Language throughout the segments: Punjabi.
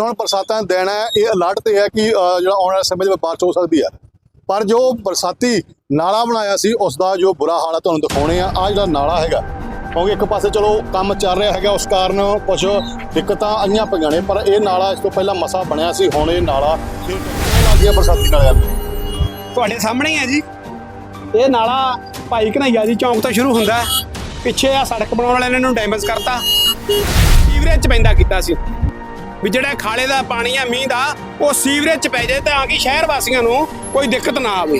ਹੁਣ ਬਰਸਾਤਾਂ ਦਾ ਦਿਨ ਇਹ ਅਲਰਟ ਤੇ ਹੈ ਕਿ ਜਿਹੜਾ ਆਉਣ ਵਾਲੇ ਸਮੇਂ ਦੇ ਵਿੱਚ ਬਾਰਿਸ਼ ਹੋ ਸਕਦੀ ਹੈ। ਪਰ ਜੋ ਬਰਸਾਤੀ ਨਾਲਾ ਬਣਾਇਆ ਸੀ ਉਸ ਦਾ ਜੋ ਬੁਰਾ ਹਾਲ ਹੈ ਤੁਹਾਨੂੰ ਦਿਖਾਉਣੇ ਆ। ਆ ਜਿਹੜਾ ਨਾਲਾ ਹੈਗਾ, ਕਿਉਂਕਿ ਇੱਕ ਪਾਸੇ ਚਲੋ ਕੰਮ ਚੱਲ ਰਿਹਾ ਹੈਗਾ, ਉਸ ਕਾਰਨ ਕੁਝ ਦਿੱਕਤਾਂ ਆਈਆਂ ਪਈਆਂ ਨੇ, ਪਰ ਇਹ ਨਾਲਾ ਇਸ ਤੋਂ ਪਹਿਲਾਂ ਮਸਾ ਬਣਿਆ ਸੀ, ਹੁਣ ਇਹ ਨਾਲਾ ਲੱਗ ਗਿਆ ਬਰਸਾਤੀ ਨਾਲਿਆਂ ਤੁਹਾਡੇ ਸਾਹਮਣੇ ਹੀ ਹੈ ਜੀ। ਇਹ ਨਾਲਾ ਭਾਈ ਕਨਈਆ ਜੀ ਚੌਂਕ ਤੋਂ ਸ਼ੁਰੂ ਹੁੰਦਾ ਪਿੱਛੇ ਆ ਸੜਕ ਬਣਾਉਣ ਵਾਲਿਆਂ ਨੇ ਇਹਨੂੰ ਡੈਮੇਜ ਕਰਤਾ। ਸੀਵਰੇਜ ਚ ਪੈਂਦਾ ਕੀਤਾ ਸੀ। ਵੀ ਜਿਹੜਾ ਖਾਲੇ ਦਾ ਪਾਣੀ ਆ ਮੀਂਹ ਦਾ ਉਹ ਸੀਵਰੇਜ ਚ ਪੈ ਜਾਏ ਤਾਂ ਕਿ ਸ਼ਹਿਰ ਵਾਸੀਆਂ ਨੂੰ ਕੋਈ ਦਿੱਕਤ ਨਾ ਆਵੇ।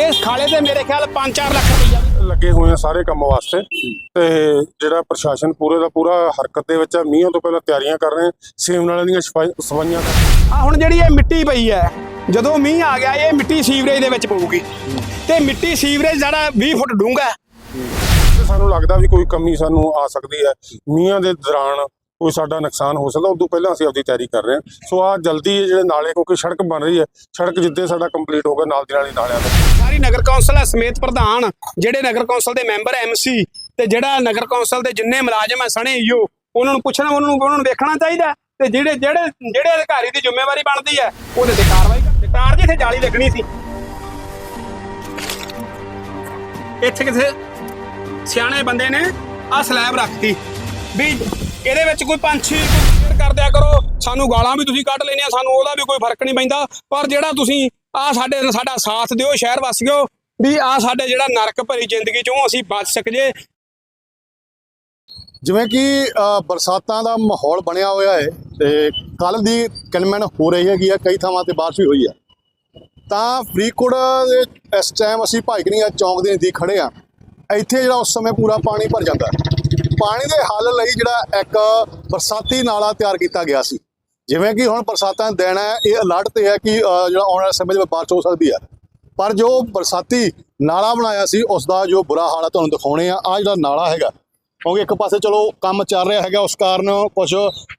ਇਸ ਖਾਲੇ ਤੇ ਮੇਰੇ ਖਿਆਲ 5-4 ਲੱਖ ਰੁਪਈਆ ਲੱਗੇ ਹੋਏ ਆ ਸਾਰੇ ਕੰਮ ਵਾਸਤੇ। ਤੇ ਜਿਹੜਾ ਪ੍ਰਸ਼ਾਸਨ ਪੂਰੇ ਦਾ ਪੂਰਾ ਹਰਕਤ ਦੇ ਵਿੱਚ ਆ ਮੀਂਹਾਂ ਤੋਂ ਪਹਿਲਾਂ ਤਿਆਰੀਆਂ ਕਰ ਰਹੇ ਸੇਮ ਨਾਲੇ ਦੀਆਂ ਸਫਾਈ- ਸਫਾਈਆਂ ਕਰ ਆ। ਹੁਣ ਜਿਹੜੀ ਇਹ ਮਿੱਟੀ ਪਈ ਹੈ ਜਦੋਂ ਮੀਂਹ ਆ ਗਿਆ ਇਹ ਮਿੱਟੀ ਸੀਵਰੇਜ ਦੇ ਵਿੱਚ ਪਊਗੀ। ਤੇ ਮਿੱਟੀ ਸੀਵਰੇਜ ਜਿਹੜਾ 20 ਫੁੱਟ ਡੂੰਘਾ ਸਾਨੂੰ ਲੱਗਦਾ ਵੀ ਕੋਈ ਕਮੀ ਸਾਨੂੰ ਆ ਸਕਦੀ ਹੈ। ਮੀਂਹਾਂ ਦੇ ਦੌਰਾਨ ਕੋਈ ਸਾਡਾ ਨੁਕਸਾਨ ਹੋ ਸਕਦਾ, ਉਦੋਂ ਪਹਿਲਾਂ ਅਸੀਂ ਆਪਦੀ ਤਿਆਰੀ ਕਰ ਰਹੇ ਹਾਂ। ਸੋ ਆ ਜਲਦੀ ਜਿਹੜੇ ਨਾਲੇ, ਕਿਉਂਕਿ ਸੜਕ ਬਣ ਰਹੀ ਹੈ, ਸੜਕ ਜਿੱਦੇ ਸਾਡਾ ਕੰਪਲੀਟ ਹੋਗਾ ਨਾਲ ਦੀ ਨਾਲ ਹੀ ਨਾਲਿਆਂ ਦਾ। ਸਾਰੀ ਨਗਰ ਕੌਂਸਲ ਸਮੇਤ ਪ੍ਰਧਾਨ, ਜਿਹੜੇ ਨਗਰ ਕੌਂਸਲ ਦੇ ਮੈਂਬਰ ਐਮਸੀ ਤੇ ਜਿਹੜਾ ਨਗਰ ਕੌਂਸਲ ਦੇ ਜਿੰਨੇ ਮੁਲਾਜ਼ਮ ਹੈ ਸਣੇ ਈਓ ਉਹਨਾਂ ਨੂੰ ਪੁੱਛਣਾ, ਉਹਨਾਂ ਨੂੰ ਉਹਨਾਂ ਨੂੰ ਵੇਖਣਾ ਚਾਹੀਦਾ ਤੇ ਜਿਹੜੇ ਜਿਹੜੇ ਜਿਹੜੇ ਅਧਿਕਾਰੀ ਦੀ ਜ਼ਿੰਮੇਵਾਰੀ ਬਣਦੀ ਹੈ, ਉਹਦੇ ਤੇ ਕਾਰਵਾਈ ਕਰ। ਕਾਰ ਜਿੱਥੇ ਜਾਲੀ ਲੱਗਣੀ ਸੀ। ਇੱਥੇ ਕਿਸੇ ਸਿਆਣੇ ਬੰਦੇ ਨੇ ਆ ਸਲੈਬ ਰੱਖਤੀ। ਵੀ ਇਹਦੇ ਵਿੱਚ ਕੋਈ ਪੰਛੀ ਕੋਈ ਕਰ ਦਿਆ ਕਰੋ। ਸਾਨੂੰ ਗਾਲਾਂ ਵੀ ਤੁਸੀਂ ਕੱਢ ਲੈਣੀਆਂ ਸਾਨੂੰ ਉਹਦਾ ਵੀ ਕੋਈ ਫ਼ਰਕ ਨਹੀਂ ਪੈਂਦਾ। ਪਰ ਜਿਹੜਾ ਤੁਸੀਂ ਆ ਸਾਡੇ ਸਾਡਾ ਸਾਥ ਦਿਓ, ਸ਼ਹਿਰ ਵਾਸੀਓ, ਵੀ ਆ ਸਾਡੇ ਜਿਹੜਾ ਨਰਕ ਭਰੀ ਜ਼ਿੰਦਗੀ ਚੋਂ ਅਸੀਂ ਬਚ ਸਕਜੇ ਜਿਵੇਂ ਕਿ ਬਰਸਾਤਾਂ ਦਾ ਮਾਹੌਲ ਬਣਿਆ ਹੋਇਆ ਹੈ ਤੇ ਕੱਲ ਦੀ ਕਿਨਮੈਨ ਹੋ ਰਹੀ ਹੈਗੀ ਆ ਕਈ ਥਾਵਾਂ ਤੇ ਬਾਰਿਸ਼ ਵੀ ਹੋਈ ਆ ਤਾਂ ਫਰੀਦਕੋਟ ਦੇ ਇਸ ਟਾਈਮ ਅਸੀਂ ਭਾਈਕਨੀਆ ਚੌਂਕ ਦੇ ਨਜ਼ਦੀਕ ਖੜੇ ਆ ਇੱਥੇ ਜਿਹੜਾ ਉਸ ਸਮੇਂ ਪੂਰਾ ਪਾਣੀ ਭਰ ਜਾਂਦਾ ਹੈ। ਪਾਣੀ ਦੇ ਹੱਲ ਲਈ ਜਿਹੜਾ ਇੱਕ ਬਰਸਾਤੀ ਨਾਲਾ ਤਿਆਰ ਕੀਤਾ ਗਿਆ ਸੀ। ਜਿਵੇਂ ਕਿ ਹੁਣ ਬਰਸਾਤਾਂ ਦਾ ਦਿਨ ਹੈ, ਇਹ ਅਲਰਟ ਤੇ ਹੈ ਕਿ ਜਿਹੜਾ ਆਉਣ ਵਾਲੇ ਸਮੇਂ ਦੇ ਵਿੱਚ ਬਾਰਿਸ਼ ਹੋ ਸਕਦੀ ਹੈ। ਪਰ ਜੋ ਬਰਸਾਤੀ ਨਾਲਾ ਬਣਾਇਆ ਸੀ, ਉਸ ਦਾ ਜੋ ਬੁਰਾ ਹਾਲ ਹੈ, ਤੁਹਾਨੂੰ ਦਿਖਾਉਣੇ ਆ ਆ ਜਿਹੜਾ ਨਾਲਾ ਹੈਗਾ, ਕਿਉਂਕਿ ਇੱਕ ਪਾਸੇ ਚਲੋ ਕੰਮ ਚੱਲ ਰਿਹਾ ਹੈਗਾ, ਉਸ ਕਾਰਨ ਕੁਝ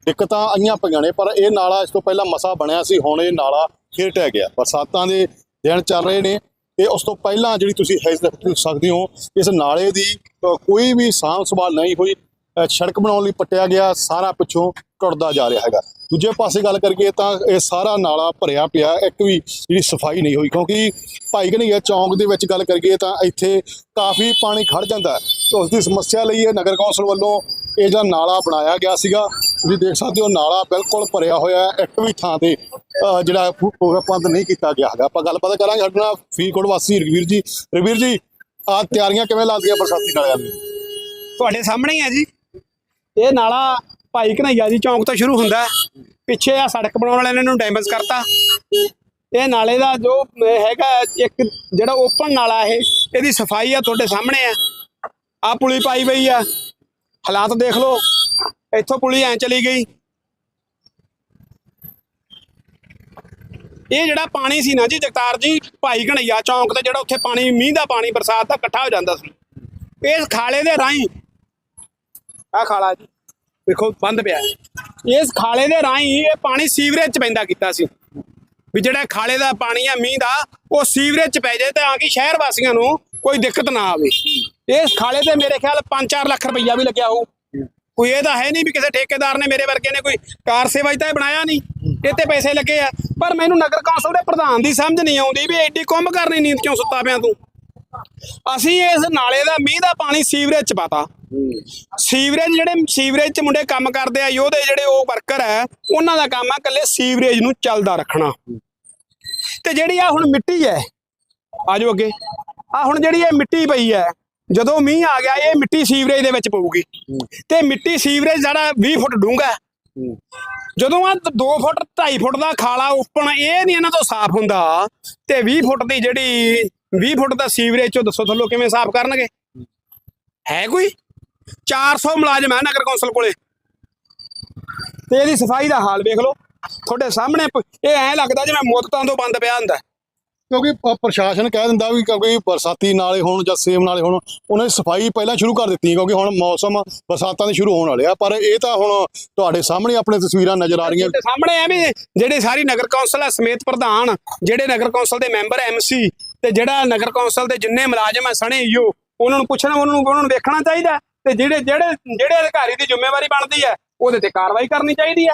ਦਿੱਕਤਾਂ ਆਈਆਂ ਪਈਆਂ ਨੇ, ਪਰ ਇਹ ਨਾਲਾ ਇਸ ਤੋਂ ਪਹਿਲਾਂ ਮਸਾ ਬਣਿਆ ਸੀ, ਹੁਣ ਇਹ ਨਾਲਾ ਫਿਰ ਟਹਿ ਗਿਆ। ਬਰਸਾਤਾਂ ਦੇ ਦਿਨ ਚੱਲ ਰਹੇ ਨੇ ਤੇ ਉਸ ਤੋਂ ਪਹਿਲਾਂ ਜਿਹੜੀ ਤੁਸੀਂ ਹੈਜ਼ ਦੇਖ ਸਕਦੇ ਹੋ, ਇਸ ਨਾਲੇ ਦੀ ਕੋਈ ਵੀ ਸਾਂਭ ਸੰਭਾਲ ਨਹੀਂ ਹੋਈ ਸੜਕ ਬਣਾਉਣ ਲਈ ਪੱਟਿਆ ਗਿਆ, ਸਾਰਾ ਪਿੱਛੋਂ ਟੁੱਟਦਾ ਜਾ ਰਿਹਾ ਹੈਗਾ। ਦੂਜੇ ਪਾਸੇ ਗੱਲ ਕਰੀਏ ਤਾਂ ਇਹ ਸਾਰਾ ਨਾਲਾ ਭਰਿਆ ਪਿਆ, ਇੱਕ ਵੀ ਜਿਹੜੀ ਸਫ਼ਾਈ ਨਹੀਂ ਹੋਈ, ਕਿਉਂਕਿ ਭਾਈ ਕਨਈਆ ਚੌਂਕ ਦੇ ਵਿੱਚ ਗੱਲ ਕਰੀਏ ਤਾਂ ਇੱਥੇ ਕਾਫੀ ਪਾਣੀ ਖੜ ਜਾਂਦਾ ਹੈ। ਉਸ ਦੀ ਸਮੱਸਿਆ ਲਈ ਇਹ ਨਗਰ ਕੌਂਸਲ ਵੱਲੋਂ ਇਹ ਜਿਹੜਾ ਨਾਲਾ ਬਣਾਇਆ ਗਿਆ ਸੀਗਾ। ਤੁਸੀਂ ਦੇਖ ਸਕਦੇ ਹੋ ਨਾਲਾ ਬਿਲਕੁਲ ਭਰਿਆ ਹੋਇਆ ਹੈ। ਇੱਕ ਵੀ ਥਾਂ ਤੇ ਜਿਹੜਾ ਪੂਰਾ ਬੰਦ ਨਹੀਂ ਕੀਤਾ ਗਿਆ ਹੈਗਾ। ਆਪਾਂ ਗੱਲਬਾਤ ਕਰਾਂਗੇ ਸਾਡੇ ਨਾਲ ਫਰੀਦਕੋਟ ਵਾਸੀ ਰਵੀਰ ਜੀ। ਰਵੀਰ ਜੀ ਆ ਤਿਆਰੀਆਂ ਕਿਵੇਂ ਲੱਗਦੀਆਂ ਬਰਸਾਤੀ ਨਾਲਿਆਂ ਦੀ ਤੁਹਾਡੇ ਸਾਹਮਣੇ ਹੀ ਹੈ ਜੀ। ਇਹ ਨਾਲਾ ਭਾਈ ਕਨਈਆ ਜੀ ਚੌਂਕ ਤੋਂ ਸ਼ੁਰੂ ਹੁੰਦਾ ਪਿੱਛੇ ਆ ਸੜਕ ਬਣਾਉਣ ਵਾਲਿਆਂ ਨੇ ਇਹਨੂੰ ਡੈਮੇਜ ਕਰਤਾ। ਇਹ ਨਾਲੇ ਦਾ ਜੋ ਹੈਗਾ ਇੱਕ ਜਿਹੜਾ ਓਪਨ ਨਾਲਾ ਇਹ ਇਹਦੀ ਸਫ਼ਾਈ ਆ ਤੁਹਾਡੇ ਸਾਹਮਣੇ ਆ। ਆ ਪੁਲੀ ਪਾਈ ਪਈ ਆ। ਹਾਲਾਤ ਦੇਖ ਲਓ। ਇੱਥੋਂ ਪੁਲੀ ਐ ਚਲੀ ਗਈ। ਇਹ ਜਿਹੜਾ ਪਾਣੀ ਸੀ ਨਾ ਜੀ ਜਗਤਾਰ ਜੀ, ਭਾਈ ਕਨਈਆ ਚੌਂਕ ਤੇ ਜਿਹੜਾ ਉੱਥੇ ਪਾਣੀ, ਮੀਂਹ ਦਾ ਪਾਣੀ ਬਰਸਾਤ ਦਾ ਇਕੱਠਾ ਹੋ ਜਾਂਦਾ ਸੀ। ਇਸ ਖਾਲੇ ਦੇ ਰਾਹੀਂ ਆ ਖਾਲਾ ਜੀ, ਦੇਖੋ ਬੰਦ ਪਿਆ। ਹੈ। ਇਸ ਖਾਲੇ ਦੇ ਰਾਹੀਂ ਇਹ ਪਾਣੀ ਸੀਵਰੇਜ ਚ ਪੈਂਦਾ ਕੀਤਾ ਸੀ। ਵੀ ਜਿਹੜਾ ਖਾਲੇ ਦਾ ਪਾਣੀ ਆ, ਮੀਂਹ ਦਾ, ਉਹ ਸੀਵਰੇਜ ਚ ਪੈ ਜਾਏ ਤਾਂ ਕਿ ਸ਼ਹਿਰ ਵਾਸੀਆਂ ਨੂੰ ਕੋਈ ਦਿੱਕਤ ਨਾ ਆਵੇ। ਇਸ ਖਾਲੇ ਤੇ ਮੇਰੇ ਖਿਆਲ 5-4 ਲੱਖ ਰੁਪਈਆ ਵੀ ਲੱਗਿਆ ਹੋਊ। ਕੋਈ ਇਹ ਤਾਂ ਹੈ ਨਹੀਂ ਵੀ ਕਿਸੇ ਠੇਕੇਦਾਰ ਨੇ ਮੇਰੇ ਵਰਗੇ ਨੇ ਕੋਈ ਕਾਰ ਸੇਵਾ ਹੀ ਤਾਂ ਇਹ ਬਣਾਇਆ ਨਹੀਂ। ਇਹ ਤੇ ਪੈਸੇ ਲੱਗੇ ਆ। ਪਰ ਮੈਨੂੰ ਨਗਰ ਕੌਂਸਲ ਦੇ ਪ੍ਰਧਾਨ ਦੀ ਸਮਝ ਨਹੀਂ ਆਉਂਦੀ ਵੀ ਐਡੀ ਕੁੰਭ ਕਰਨੀ ਨੀਂਦ ਕਿਉਂ ਸੁੱਤਾ ਪਿਆ ਤੂੰ? ਅਸੀਂ ਇਸ ਨਾਲੇ ਦਾ ਮੀਂਹ ਦਾ ਪਾਣੀ ਸੀਵਰੇਜ ਚ ਪਾਤਾ। ਸੀਵਰੇਜ ਜਿਹੜੇ ਸੀਵਰੇਜ ਚ ਮੁੰਡੇ ਕੰਮ ਕਰਦੇ ਆ, ਯੋਧੇ ਜਿਹੜੇ ਉਹ ਵਰਕਰ ਹੈ ਉਹਨਾਂ ਦਾ ਕੰਮ ਆ ਇਕੱਲੇ ਸੀਵਰੇਜ ਨੂੰ ਚੱਲਦਾ ਰੱਖਣਾ। ਤੇ ਜਿਹੜੀ ਆ ਹੁਣ ਮਿੱਟੀ ਹੈ ਆਜੋ ਅੱਗੇ। ਆ ਹੁਣ ਜਿਹੜੀ ਇਹ ਮਿੱਟੀ ਪਈ ਹੈ ਜਦੋਂ ਮੀਂਹ ਆ ਗਿਆ ਇਹ ਮਿੱਟੀ ਸੀਵਰੇਜ ਦੇ ਵਿੱਚ ਪਊਗੀ। ਤੇ ਮਿੱਟੀ ਸੀਵਰੇਜ ਜਿਹੜਾ 20 ਫੁੱਟ ਡੂੰਘਾ ਜਦੋਂ ਆ 2 ਫੁੱਟ 2.5 ਫੁੱਟ ਦਾ ਖਾਲਾ ਉੱਪਣ ਇਹ ਨਹੀਂ ਇਹਨਾਂ ਤੋਂ ਸਾਫ਼ ਹੁੰਦਾ ਤੇ 20 ਫੁੱਟ ਦੀ ਜਿਹੜੀ 20 ਫੁੱਟ ਦਾ ਸੀਵਰੇਜ ਚੋਂ ਦੱਸੋ ਥੱਲੋਂ ਕਿਵੇਂ ਸਾਫ਼ ਕਰਨਗੇ? ਹੈ ਕੋਈ? 400 ਮੁਲਾਜ਼ਮ ਹੈ ਨਗਰ ਕੌਂਸਲ ਕੋਲੇ। ਤੇ ਇਹਦੀ ਸਫ਼ਾਈ ਦਾ ਹਾਲ ਵੇਖ ਲਓ। ਤੁਹਾਡੇ ਸਾਹਮਣੇ ਇਹ ਐਂ ਲੱਗਦਾ ਜਿਵੇਂ ਮੁੱਦਤਾਂ ਤੋਂ ਬੰਦ ਪਿਆ ਹੁੰਦਾ। ਕਿਉਂਕਿ ਪ- ਪ੍ਰਸ਼ਾਸਨ ਕਹਿ ਦਿੰਦਾ ਵੀ ਕਿਉਂਕਿ ਬਰਸਾਤੀ ਨਾਲੇ ਹੋਣ ਜਾਂ ਸੇਮ ਨਾਲੇ ਹੋਣ, ਉਹਨਾਂ ਦੀ ਸਫ਼ਾਈ ਪਹਿਲਾਂ ਸ਼ੁਰੂ ਕਰ ਦਿੱਤੀ ਕਿਉਂਕਿ ਹੁਣ ਮੌਸਮ ਬਰਸਾਤਾਂ ਦੇ ਸ਼ੁਰੂ ਹੋਣ ਵਾਲੇ ਆ। ਪਰ ਇਹ ਤਾਂ ਹੁਣ ਤੁਹਾਡੇ ਸਾਹਮਣੇ ਆਪਣੇ ਤਸਵੀਰਾਂ ਨਜ਼ਰ ਆ ਰਹੀਆਂ। ਤੇ ਸਾਹਮਣੇ ਐ ਵੀ ਜਿਹੜੇ ਸਾਰੀ ਨਗਰ ਕੌਂਸਲ ਹੈ ਸਮੇਤ ਪ੍ਰਧਾਨ, ਜਿਹੜੇ ਨਗਰ ਕੌਂਸਲ ਦੇ ਮੈਂਬਰ ਐਮਸੀ ਤੇ ਜਿਹੜਾ ਨਗਰ ਕੌਂਸਲ ਦੇ ਜਿੰਨੇ ਮੁਲਾਜ਼ਮ ਹੈ ਸਣੇ ਈਓ ਉਹਨਾਂ ਨੂੰ ਪੁੱਛਣਾ, ਉਹਨਾਂ ਨੂੰ ਉਹਨਾਂ ਨੂੰ ਵੇਖਣਾ ਚਾਹੀਦਾ ਤੇ ਜਿਹੜੇ ਜਿਹੜੇ ਜਿਹੜੇ ਅਧਿਕਾਰੀ ਦੀ ਜ਼ਿੰਮੇਵਾਰੀ ਬਣਦੀ ਹੈ, ਉਹਦੇ ਤੇ ਕਾਰਵਾਈ ਕਰਨੀ ਚਾਹੀਦੀ ਹੈ।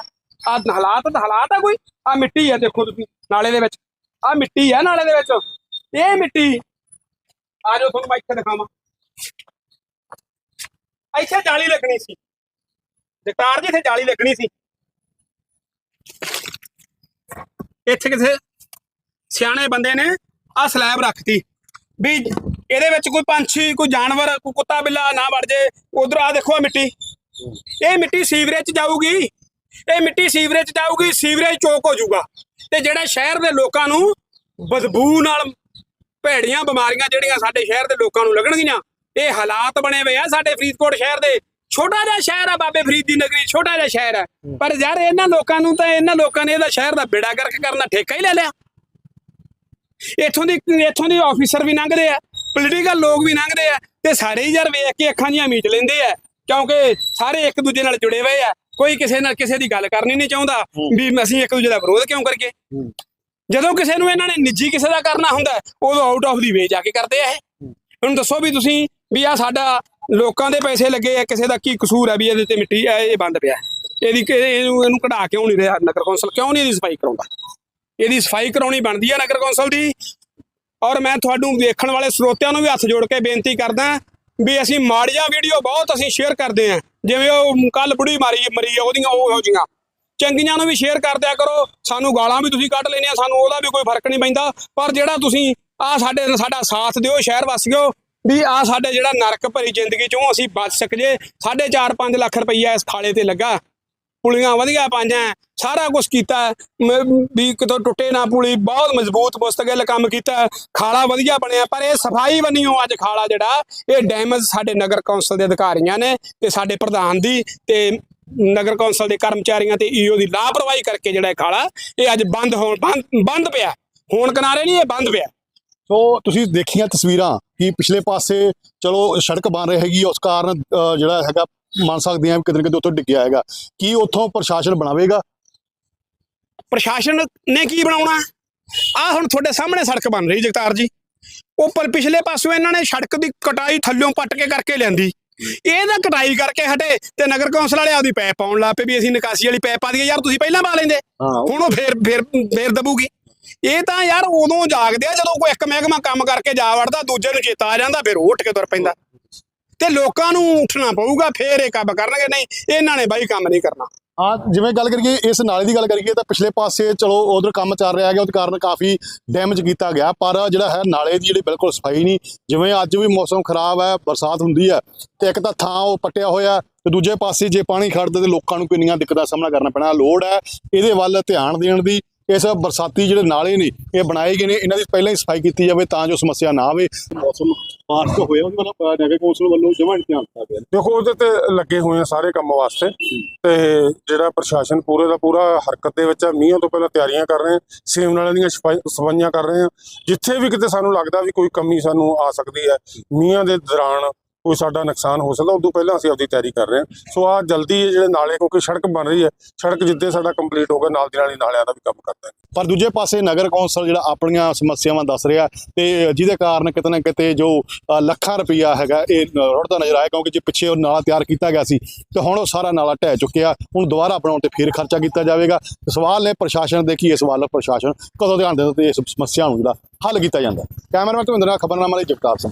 ਆ ਹਾਲਾਤ ਤਾਂ ਹਾਲਾਤ ਆ ਕੋਈ? ਆ ਮਿੱਟੀ ਆ ਦੇਖੋ ਤੁਸੀਂ, ਨਾਲੇ ਦੇ ਵਿੱਚ। ਆ ਮਿੱਟੀ ਹੈ ਨਾਲੇ ਦੇ ਵਿੱਚ। ਇਹ ਮਿੱਟੀ। ਆ ਜਾਓ ਤੁਹਾਨੂੰ ਮੈਂ ਇੱਥੇ ਦਿਖਾਵਾਂ। ਇੱਥੇ ਜਾਲੀ ਲੱਗਣੀ ਸੀ। ਜਗਤਾਰ ਜੀ, ਇੱਥੇ ਜਾਲੀ ਲੱਗਣੀ ਸੀ। ਇੱਥੇ ਕਿਸੇ ਸਿਆਣੇ ਬੰਦੇ ਨੇ ਆ ਸਲੈਬ ਰੱਖਤੀ ਵੀ ਇਹਦੇ ਵਿੱਚ ਕੋਈ ਪੰਛੀ, ਕੋਈ ਜਾਨਵਰ, ਕੋਈ ਕੁੱਤਾ, ਬਿੱਲਾ ਨਾ ਵੜ ਜੇ। ਉਧਰ ਆ ਦੇਖੋ ਆਹ ਮਿੱਟੀ। ਇਹ ਮਿੱਟੀ ਸੀਵਰੇਜ ਚ ਜਾਊਗੀ। ਇਹ ਮਿੱਟੀ ਸੀਵਰੇਜ ਚ ਜਾਊਗੀ, ਸੀਵਰੇਜ ਚੋਕ ਹੋ ਜਾਊਗਾ। ਤੇ ਜਿਹੜਾ ਸ਼ਹਿਰ ਦੇ ਲੋਕਾਂ ਨੂੰ ਬਦਬੂ ਨਾਲ ਭੈੜੀਆਂ ਬਿਮਾਰੀਆਂ ਜਿਹੜੀਆਂ ਸਾਡੇ ਸ਼ਹਿਰ ਦੇ ਲੋਕਾਂ ਨੂੰ ਲੱਗਣਗੀਆਂ ਇਹ ਹਾਲਾਤ ਬਣੇ ਹੋਏ ਆ ਸਾਡੇ ਫਰੀਦਕੋਟ ਸ਼ਹਿਰ ਦੇ। ਛੋਟਾ ਜਿਹਾ ਸ਼ਹਿਰ ਆ ਬਾਬੇ ਫਰੀਦ ਦੀ ਨਗਰੀ ਛੋਟਾ ਜਿਹਾ ਸ਼ਹਿਰ ਹੈ। ਪਰ ਯਾਰ ਇਹਨਾਂ ਲੋਕਾਂ ਨੂੰ ਤਾਂ ਇਹਨਾਂ ਲੋਕਾਂ ਨੇ ਇਹਦਾ ਸ਼ਹਿਰ ਦਾ ਬੇੜਾ ਗਰਕ ਕਰਨ ਠੇਕਾ ਹੀ ਲੈ ਲਿਆ। ਇੱਥੋਂ ਦੀ ਇੱਥੋਂ ਦੇ ਆਫੀਸਰ ਵੀ ਲੰਘਦੇ ਆ ਪੋਲੀਟੀਕਲ ਲੋਕ ਵੀ ਲੰਘਦੇ ਆ ਤੇ ਸਾਰੇ ਹੀ ਯਾਰ ਵੇਖ ਕੇ ਅੱਖਾਂ ਦੀਆਂ ਮੀਚ ਲੈਂਦੇ ਆ ਕਿਉਂਕਿ ਸਾਰੇ ਇੱਕ ਦੂਜੇ ਨਾਲ ਜੁੜੇ ਹੋਏ ਆ। ਕੋਈ ਕਿਸੇ ਨਾਲ ਕਿਸੇ ਦੀ ਗੱਲ ਕਰਨੀ ਨਹੀਂ ਚਾਹੁੰਦਾ ਵੀ ਅਸੀਂ ਇੱਕ ਦੂਜੇ ਦਾ ਵਿਰੋਧ ਕਿਉਂ ਕਰੀਏ? ਜਦੋਂ ਕਿਸੇ ਨੂੰ ਇਹਨਾਂ ਨੇ ਨਿੱਜੀ ਕਿਸੇ ਦਾ ਕਰਨਾ ਹੁੰਦਾ ਉਦੋਂ ਆਊਟ ਆਫ ਦੀ ਵੇ ਜਾ ਕੇ ਕਰਦੇ ਆ ਇਹ। ਹੁਣ ਦੱਸੋ ਵੀ ਤੁਸੀਂ ਵੀ ਆ ਸਾਡਾ ਲੋਕਾਂ ਦੇ ਪੈਸੇ ਲੱਗੇ ਆ ਕਿਸੇ ਦਾ ਕੀ ਕਸੂਰ ਹੈ ਵੀ ਇਹਦੇ ਤੇ ਮਿੱਟੀ ਇਹ ਇਹ ਬੰਦ ਪਿਆ। ਇਹਦੀ ਇਹਨੂੰ ਇਹਨੂੰ ਕਢਾ ਕਿਉਂ ਨਹੀਂ ਰਿਹਾ ਨਗਰ ਕੌਂਸਲ? ਕਿਉਂ ਨਹੀਂ ਇਹਦੀ ਸਫ਼ਾਈ ਕਰਾਉਂਦਾ? ਇਹਦੀ ਸਫ਼ਾਈ ਕਰਾਉਣੀ ਬਣਦੀ ਹੈ ਨਗਰ ਕੌਂਸਲ ਦੀ। ਔਰ ਮੈਂ ਤੁਹਾਨੂੰ ਵੇਖਣ ਵਾਲੇ ਸਰੋਤਿਆਂ ਨੂੰ ਵੀ ਹੱਥ ਜੋੜ ਕੇ ਬੇਨਤੀ ਕਰਦਾ ਵੀ ਅਸੀਂ ਮਾੜੀਆਂ ਵੀਡੀਓ ਬਹੁਤ ਅਸੀਂ ਸ਼ੇਅਰ ਕਰਦੇ ਹਾਂ। ਜਿਵੇਂ ਉਹ ਕੱਲ ਬੁੜੀ ਮਾਰੀ ਮਰੀ ਆ, ਉਹਦੀਆਂ ਉਹ ਹੋ ਜੀਆਂ ਚੰਗੀਆਂ ਨੂੰ ਵੀ ਸ਼ੇਅਰ ਕਰਦਿਆ ਕਰੋ। ਸਾਨੂੰ ਗਾਲਾਂ ਵੀ ਤੁਸੀਂ ਕੱਢ ਲੈਣੀਆਂ ਸਾਨੂੰ ਉਹਦਾ ਵੀ ਕੋਈ ਫ਼ਰਕ ਨਹੀਂ ਪੈਂਦਾ। ਪਰ ਜਿਹੜਾ ਤੁਸੀਂ ਆ ਸਾਡੇ ਸਾਡਾ ਸਾਥ ਦਿਓ ਸ਼ਹਿਰ ਵਾਸੀਓ ਵੀ ਆ ਸਾਡੇ ਜਿਹੜਾ ਨਰਕ ਭਰੀ ਜ਼ਿੰਦਗੀ ਚੋਂ ਅਸੀਂ ਬਚ ਸਕਜੇ 4.5 5 ਲੱਖ ਰੁਪਈਆ ਇਸ ਖਾਲੇ ਤੇ ਲੱਗਾ। ਪੁਲੀਆਂ ਵਧੀਆ ਪਾਈਆਂ ਸਾਰਾ ਕੁਝ ਕੀਤਾ। ਵੀ ਕਿਤੋਂ ਟੁੱਟੇ ਨਾ ਪੁਲੀ ਬਹੁਤ ਮਜ਼ਬੂਤ ਮੁਸਤਕਿਲ ਕੰਮ ਕੀਤਾ। ਖਾਲਾ ਵਧੀਆ ਬਣਿਆ ਪਰ ਇਹ ਸਫ਼ਾਈ ਬਣੀਓ ਅੱਜ ਖਾਲਾ ਜਿਹੜਾ ਇਹ ਡੈਮੇਜ ਸਾਡੇ ਨਗਰ ਕੌਂਸਲ ਦੇ ਅਧਿਕਾਰੀਆਂ ਨੇ ਤੇ ਸਾਡੇ ਪ੍ਰਧਾਨ ਦੀ ਤੇ ਨਗਰ ਕੌਂਸਲ ਦੇ ਕਰਮਚਾਰੀਆਂ ਤੇ ਈਓ ਦੀ ਲਾਪਰਵਾਹੀ ਕਰਕੇ ਜਿਹੜਾ ਖਾਲਾ ਇਹ ਅੱਜ ਬੰਦ ਹੋਣ ਬੰਦ ਬੰਦ ਪਿਆ। ਹੋਣ ਕਿਨਾਰੇ ਨਹੀਂ ਇਹ ਬੰਦ ਪਿਆ। ਸੋ ਤੁਸੀਂ ਦੇਖੀਆਂ ਤਸਵੀਰਾਂ ਕਿ ਪਿਛਲੇ ਪਾਸੇ ਚਲੋ ਸੜਕ ਬਣ ਰਹੀ ਹੈਗੀ ਉਸ ਕਾਰਨ ਅ, ਜਿਹੜਾ ਹੈਗਾ ਮੰਨ ਸਕਦੇ ਆ ਕਿਤੇ ਨਾ ਕਿਤੇ ਉੱਥੋਂ ਡਿੱਗਿਆ ਹੈਗਾ। ਕੀ ਉੱਥੋਂ ਪ੍ਰਸ਼ਾਸਨ ਬਣਾਵੇਗਾ? ਪ੍ਰਸ਼ਾਸਨ ਨੇ ਕੀ ਬਣਾਉਣਾ? ਆ ਹੁਣ ਤੁਹਾਡੇ ਸਾਹਮਣੇ ਸੜਕ ਬਣ ਰਹੀ ਜਗਤਾਰ ਜੀ। ਉੱਪਰ ਪਿਛਲੇ ਪਾਸੋਂ ਇਹਨਾਂ ਨੇ ਸੜਕ ਦੀ ਕਟਾਈ ਥੱਲਿਓਂ ਪੱਟ ਕੇ ਕਰਕੇ ਲਿਆਂਦੀ। ਇਹਦਾ ਕਟਾਈ ਕਰਕੇ ਹਟੇ ਤੇ ਨਗਰ ਕੌਂਸਲ ਵਾਲੇ ਆਪਦੀ ਪੈਪ ਪਾਉਣ ਲੱਗ ਪਏ ਵੀ ਅਸੀਂ ਨਿਕਾਸੀ ਵਾਲੀ ਪੈਪ ਪਾ ਦਈਏ ਯਾਰ ਤੁਸੀਂ ਪਹਿਲਾਂ ਪਾ ਲੈਂਦੇ। ਹਾਂ ਹੁਣ ਉਹ ਫੇਰ ਫੇਰ ਫੇਰ ਦਬੂਗੀ। ਇਹ ਤਾਂ ਯਾਰ ਉਦੋਂ ਜਾਗਦੇ ਆ ਜਦੋਂ ਕੋਈ ਇੱਕ ਮਹਿਕਮਾ ਕੰਮ ਕਰਕੇ ਜਾ ਵੜਦਾ ਦੂਜੇ ਨੂੰ ਚੇਤਾ ਆ ਜਾਂਦਾ ਫਿਰ ਉਹ ਉੱਠ ਕੇ ਤੁਰ ਪੈਂਦਾ। ਤੇ ਲੋਕਾਂ ਨੂੰ ਉੱਠਣਾ ਪਊਗਾ, ਫੇਰ ਇਹ ਕੰਮ ਕਰਨਗੇ। ਨਹੀਂ, ਇਹਨਾਂ ਨੇ ਬਾਈ ਕੰਮ ਨਹੀਂ ਕਰਨਾ। ਹਾਂ ਜਿਵੇਂ ਗੱਲ ਕਰੀਏ, ਇਸ ਨਾਲੇ ਦੀ ਗੱਲ ਕਰੀਏ, ਤਾਂ ਪਿਛਲੇ ਪਾਸੇ ਚਲੋ ਉਧਰ ਕੰਮ ਚੱਲ ਰਿਹਾ ਹੈਗਾ, ਉਹਦੇ ਕਾਰਨ ਕਾਫੀ ਡੈਮੇਜ ਕੀਤਾ ਗਿਆ, ਪਰ ਜਿਹੜਾ ਹੈ ਨਾਲੇ ਦੀ ਜਿਹੜੀ ਬਿਲਕੁਲ ਸਫ਼ਾਈ ਨਹੀਂ। ਜਿਵੇਂ ਅੱਜ ਵੀ ਮੌਸਮ ਖਰਾਬ ਹੈ, ਬਰਸਾਤ ਹੁੰਦੀ ਹੈ, ਤੇ ਇੱਕ ਤਾਂ ਥਾਂ ਉਹ ਪੱਟਿਆ ਹੋਇਆ, ਤੇ ਦੂਜੇ ਪਾਸੇ ਜੇ ਪਾਣੀ ਖੜਦਾ ਤੇ ਲੋਕਾਂ ਨੂੰ ਕਿੰਨੀਆਂ ਦਿੱਕਤਾਂ ਦਾ ਸਾਹਮਣਾ ਕਰਨਾ ਪੈਣਾ। ਲੋੜ ਹੈ ਇਹਦੇ ਵੱਲ ਧਿਆਨ ਦੇਣ ਦੀ, ਇਸ ਬਰਸਾਤੀ ਜਿਹੜੇ ਨਾਲੇ ਨੇ, ਇਹ ਬਣਾਏ ਗਏ ਨੇ। ਇਹਨਾਂ ਦੀ ਪਹਿਲਾਂ ਹੀ ਸਫ਼ਾਈ ਕੀਤੀ ਜਾਵੇ ਤਾਂ ਜੋ ਸਮੱਸਿਆ ਨਾ ਆਵੇ। ਮੌਸਮ ਬਾਰਿਸ਼ ਹੋਇਆ ਉਹਦੇ ਵੱਲ ਨਗਰ ਕੌਂਸਲ ਵੱਲੋਂ ਜਮਾਂ ਧਿਆਨ ਦਿੱਤਾ ਗਿਆ ਦੇਖੋ, ਉਹਦੇ ਤੇ ਲੱਗੇ ਹੋਏ ਆ ਸਾਰੇ ਕੰਮ ਵਾਸਤੇ। ਤੇ ਜਿਹੜਾ ਪ੍ਰਸ਼ਾਸਨ ਪੂਰੇ ਦਾ ਪੂਰਾ ਹਰਕਤ ਦੇ ਵਿੱਚ ਆ, ਮੀਂਹਾਂ ਤੋਂ ਪਹਿਲਾਂ ਤਿਆਰੀਆਂ ਕਰ ਰਹੇ ਆ ਸੇਮ ਨਾਲੇ ਦੀਆਂ ਸਫਾਈ- ਸਫਾਈਆਂ ਕਰ ਰਹੇ ਆ। ਜਿੱਥੇ ਵੀ ਕਿਤੇ ਸਾਨੂੰ ਲੱਗਦਾ ਵੀ ਕੋਈ ਕਮੀ ਸਾਨੂੰ ਆ ਸਕਦੀ ਹੈ, ਮੀਂਹਾਂ ਦੇ ਦੌਰਾਨ ਕੋਈ ਸਾਡਾ ਨੁਕਸਾਨ ਹੋ ਸਕਦਾ, ਉਦੋਂ ਪਹਿਲਾਂ ਅਸੀਂ ਆਪਦੀ ਤਿਆਰੀ ਕਰ ਰਹੇ ਹਾਂ। ਸੋ ਆ ਜਲਦੀ ਜਿਹੜੇ ਨਾਲੇ, ਕਿਉਂਕਿ ਸੜਕ ਬਣ ਰਹੀ ਹੈ, ਸੜਕ ਜਿੱਦੇ ਸਾਡਾ ਕੰਪਲੀਟ ਹੋਗਾ ਨਾਲ ਦੀ ਨਾਲ ਹੀ ਨਾਲਿਆਂ ਦਾ ਵੀ ਕੰਮ ਕਰਦਾ ਹੈ। ਪਰ ਦੂਜੇ ਪਾਸੇ ਨਗਰ ਕੌਂਸਲ ਜਿਹੜਾ ਆਪਣੀਆਂ ਸਮੱਸਿਆਵਾਂ ਦੱਸ ਰਿਹਾ ਤੇ ਜਿਹਦੇ ਕਾਰਨ ਕਿਤੇ ਨਾ ਕਿਤੇ ਜੋ ਲੱਖਾਂ ਰੁਪਈਆ ਹੈਗਾ, ਇਹ ਰੁੜਦਾ ਨਜ਼ਰ ਆਇਆ, ਕਿਉਂਕਿ ਜੇ ਪਿੱਛੇ ਉਹ ਨਾਲਾ ਤਿਆਰ ਕੀਤਾ ਗਿਆ ਸੀ, ਤੇ ਹੁਣ ਉਹ ਸਾਰਾ ਨਾਲਾ ਢਹਿ ਚੁੱਕਿਆ, ਹੁਣ ਦੁਬਾਰਾ ਬਣਾਉਣ ਤੇ ਫਿਰ ਖਰਚਾ ਕੀਤਾ ਜਾਵੇਗਾ। ਸਵਾਲ ਨੇ ਪ੍ਰਸ਼ਾਸਨ ਦੇ ਕੀ ਇਸ ਵੱਲ ਪ੍ਰਸ਼ਾਸਨ ਕਦੋਂ ਧਿਆਨ ਦੇਵੇ ਤੇ ਇਸ ਸਮੱਸਿਆ ਨੂੰ ਜਿਹੜਾ ਹੱਲ ਕੀਤਾ ਜਾਂਦਾ ਕੈਮਰਾਮੈਨ ਤੋਂ ਖਬਰਨਾਮਾ ਲਈ ਜਗਤਾਰ ਸਿੰਘ।